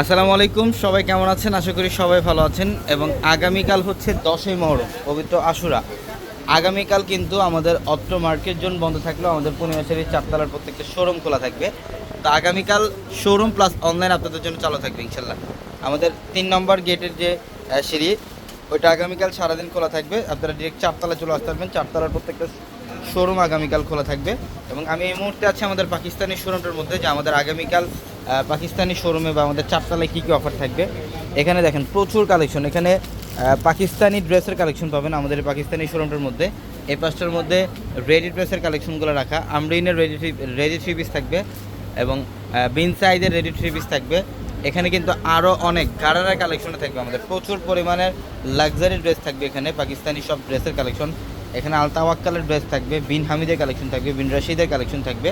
আসসালামু আলাইকুম, সবাই কেমন আছেন? আশা করি সবাই ভালো আছেন। এবং আগামীকাল হচ্ছে দশই মহরম, পবিত্র আশুরা। আগামীকাল কিন্তু আমাদের অত্র মার্কেট জোন বন্ধ থাকলেও আমাদের পূর্ণিমাশারি চারতলার প্রত্যেকটা শোরুম খোলা থাকবে। তো আগামীকাল শোরুম প্লাস অনলাইন আপনাদের জন্য চালু থাকবে ইনশাল্লাহ আমাদের তিন নম্বর গেটের যে সিঁড়ি, ওইটা আগামীকাল সারাদিন খোলা থাকবে। আপনারা ডিরেক্ট চারতলা চলে আসতে পারবেন। চারতলার প্রত্যেকটা শোরুম আগামীকাল খোলা থাকবে। এবং আমি এই মুহূর্তে আছি আমাদের পাকিস্তানি শোরুমটার মধ্যে, যে আমাদের আগামীকাল পাকিস্তানি শোরুমে বা আমাদের চারতলায় কী কী অফার থাকবে? এখানে দেখেন, প্রচুর কালেকশন এখানে পাকিস্তানি ড্রেসের কালেকশন পাবেন আমাদের পাকিস্তানি শোরুমটার মধ্যে। এই পাঁচটার মধ্যে রেডি ড্রেসের কালেকশনগুলো রাখা। আমরিনের রেডি রেডি থ্রি পিস থাকবে এবং বিন সাইজের রেডি থ্রি পিস থাকবে। এখানে কিন্তু আরও অনেক গাড়ারের কালেকশনে থাকবে আমাদের। প্রচুর পরিমাণের লাক্সারি ড্রেস থাকবে এখানে, পাকিস্তানি সব ড্রেসের কালেকশন এখানে আলতা ওয়াক্কালের ড্রেস থাকবে বিন হামিদের কালেকশন থাকবে বিন রাশিদের কালেকশন থাকবে।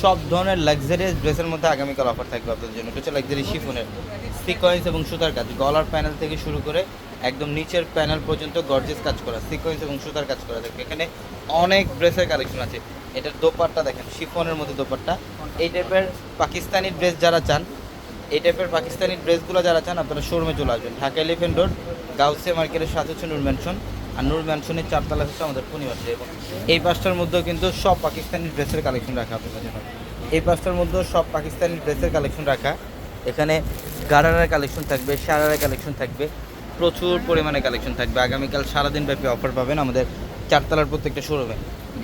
সব ধরনের লাক্সারিয়াস ড্রেসের মধ্যে আগামীকাল অফার থাকবে আপনাদের জন্য। এটা হচ্ছে লাক্সারি শিফনের সিকোয়েন্স এবং সুতার কাজ। গলার প্যানেল থেকে শুরু করে একদম নিচের প্যানেল পর্যন্ত গর্জেস কাজ করা সিকোয়েন্স এবং সুতার কাজ করা। থাকবে এখানে অনেক ড্রেসের কালেকশন আছে। এটার দোপাট্টা দেখেন শিফনের মধ্যে দোপাট্টা। এই টাইপের পাকিস্তানি ড্রেস যারা চান, এই টাইপের পাকিস্তানি ড্রেসগুলো যারা চান, আপনারা শোরুমে চলে আসবেন। ঢাকা এলিফেন্ট রোড গাউসিয়া মার্কেটের সাথে হচ্ছে নূর ম্যানশন আর নূর ম্যানশনের চারতলা হচ্ছে আমাদের পূর্ণিমাসে এবং এই পাঁচটার মধ্যেও কিন্তু সব পাকিস্তানি ড্রেসের কালেকশন রাখা আপনাদের এই পাঁচটার মধ্যেও সব পাকিস্তানি ড্রেসের কালেকশন রাখা। এখানে গারারের কালেকশন থাকবে সারারের কালেকশন থাকবে, প্রচুর পরিমাণে কালেকশন থাকবে। আগামীকাল সারাদিন ব্যাপী অফার পাবেন আমাদের চারতলার প্রত্যেকটা শোরুমে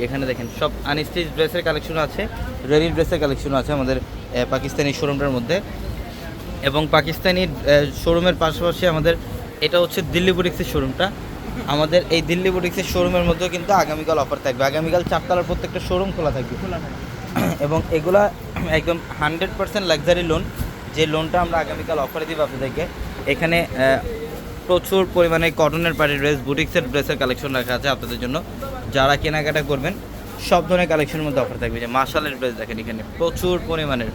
এখানে দেখেন, সব আনস্টিচ ড্রেসের কালেকশন আছে রেডি ড্রেসের কালেকশন আছে আমাদের পাকিস্তানি শোরুমটার মধ্যে। এবং পাকিস্তানি শোরুমের পাশাপাশি আমাদের, এটা হচ্ছে দিল্লি বুটিক্সের শোরুমটা আমাদের এই দিল্লি বুটিক্সের শোরুমের মধ্যেও কিন্তু আগামীকাল অফার থাকবে। আগামীকাল চারতলার প্রত্যেকটা শোরুম খোলা থাকবে। এবং এগুলা একদম হান্ড্রেড পার্সেন্ট লাক্সারি লোন যে লোনটা আমরা আগামীকাল অফারে দিব আপনাদেরকে। এখানে প্রচুর পরিমাণে কটনের পার্টি ড্রেস বুটিক্সের ড্রেসের কালেকশন রাখা আছে আপনাদের জন্য। যারা কেনাকাটা করবেন, সব ধরনের কালেকশনের মধ্যে অফার থাকবে। যে মার্শালের ড্রেস দেখেন এখানে প্রচুর পরিমাণের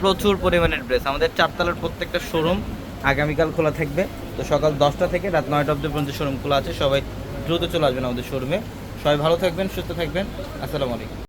প্রচুর পরিমাণের ড্রেস আমাদের চারতলার প্রত্যেকটা শোরুম আগামীকাল খোলা থাকবে। তো সকাল দশটা থেকে রাত নয়টা অব্দি পর্যন্ত শোরুম খোলা আছে। সবাই দ্রুত চলে আসবেন আমাদের শোরুমে সবাই ভালো থাকবেন, সুস্থ থাকবেন। আসসালামু আলাইকুম।